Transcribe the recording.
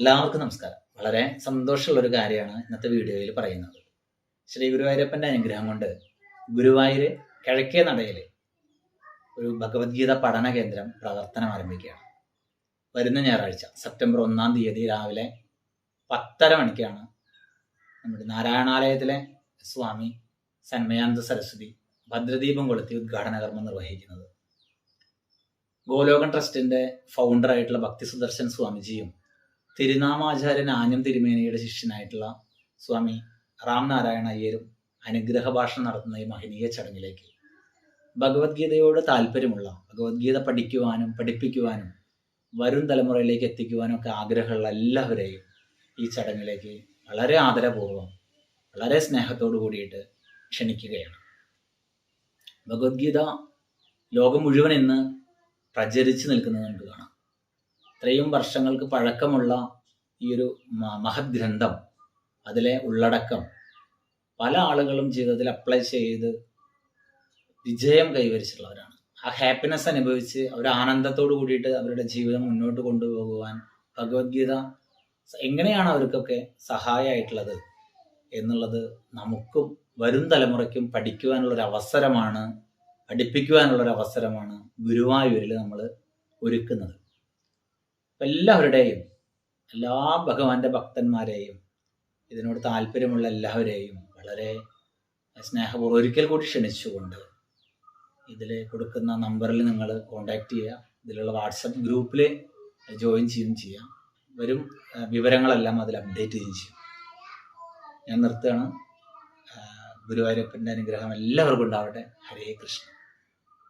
എല്ലാവർക്കും നമസ്കാരം. വളരെ സന്തോഷമുള്ള ഒരു കാര്യമാണ് ഇന്നത്തെ വീഡിയോയിൽ പറയുന്നത്. ശ്രീ ഗുരുവായൂരപ്പന്റെ അനുഗ്രഹം കൊണ്ട് ഗുരുവായൂര് കിഴക്കേ നടയിൽ ഒരു ഭഗവത്ഗീത പഠന കേന്ദ്രം പ്രവർത്തനം ആരംഭിക്കുകയാണ്. വരുന്ന ഞായറാഴ്ച സെപ്റ്റംബർ ഒന്നാം തീയതി രാവിലെ പത്തര മണിക്കാണ് നമ്മുടെ നാരായണാലയത്തിലെ സ്വാമി സന്മയാനന്ദ സരസ്വതി ഭദ്രദീപം കൊളുത്തി ഉദ്ഘാടന കർമ്മം നിർവഹിക്കുന്നത്. ഗോലോകൻ ട്രസ്റ്റിന്റെ ഫൗണ്ടറായിട്ടുള്ള ഭക്തി സുദർശൻ സ്വാമിജിയും തിരുനാമാചാര്യൻ ആഞ്ഞം തിരുമേനിയുടെ ശിഷ്യനായിട്ടുള്ള സ്വാമി റാം നാരായണ അയ്യരും അനുഗ്രഹ ഭാഷണം നടത്തുന്ന ഈ മഹനീയ ചടങ്ങിലേക്ക് ഭഗവത്ഗീതയോട് താല്പര്യമുള്ള ഭഗവത്ഗീത പഠിക്കുവാനും പഠിപ്പിക്കുവാനും വരും തലമുറയിലേക്ക് എത്തിക്കുവാനും ഒക്കെ ആഗ്രഹമുള്ള എല്ലാവരെയും ഈ ചടങ്ങിലേക്ക് വളരെ ആദരപൂർവം വളരെ സ്നേഹത്തോടു കൂടിയിട്ട് ക്ഷണിക്കുകയാണ്. ഭഗവത്ഗീത ലോകം മുഴുവൻ ഇന്ന് പ്രചരിച്ചു നിൽക്കുന്നത് നമുക്ക് കാണാം. ഇത്രയും വർഷങ്ങൾക്ക് പഴക്കമുള്ള ഈ ഒരു മഹത് ഗ്രന്ഥം അതിലെ ഉള്ളടക്കം പല ആളുകളും ജീവിതത്തിൽ അപ്ലൈ ചെയ്ത് വിജയം കൈവരിച്ചിട്ടുള്ളവരാണ്. ആ ഹാപ്പിനെസ് അനുഭവിച്ച് അവർ ആനന്ദത്തോട് കൂടിയിട്ട് അവരുടെ ജീവിതം മുന്നോട്ട് കൊണ്ടുപോകുവാൻ ഭഗവത്ഗീത എങ്ങനെയാണ് അവർക്കൊക്കെ സഹായമായിട്ടുള്ളത് എന്നുള്ളത് നമുക്കും വരും തലമുറയ്ക്കും പഠിക്കുവാനുള്ളൊരു അവസരമാണ് പഠിപ്പിക്കുവാനുള്ളൊരു അവസരമാണ് ഗുരുവായൂരിൽ നമ്മൾ ഒരുക്കുന്നത്. എല്ലാവരുടെയും എല്ലാ ഭഗവാന്റെ ഭക്തന്മാരെയും ഇതിനോട് താല്പര്യമുള്ള എല്ലാവരെയും വളരെ സ്നേഹപൂർവം ഒരിക്കൽ കൂടി ക്ഷണിച്ചുകൊണ്ട് ഇതിൽ കൊടുക്കുന്ന നമ്പറിൽ നിങ്ങൾ കോണ്ടാക്ട് ചെയ്യുക. ഇതിലുള്ള വാട്സപ്പ് ഗ്രൂപ്പിൽ ജോയിൻ ചെയ്യുകയും ചെയ്യാം. വരും വിവരങ്ങളെല്ലാം അതിൽ അപ്ഡേറ്റ് ചെയ്യുകയും ചെയ്യും. ഞാൻ നിർത്തുകയാണ്. ഗുരുവായൂരപ്പന്റെ അനുഗ്രഹം എല്ലാവർക്കും ഉണ്ടാവട്ടെ. ഹരേ കൃഷ്ണ.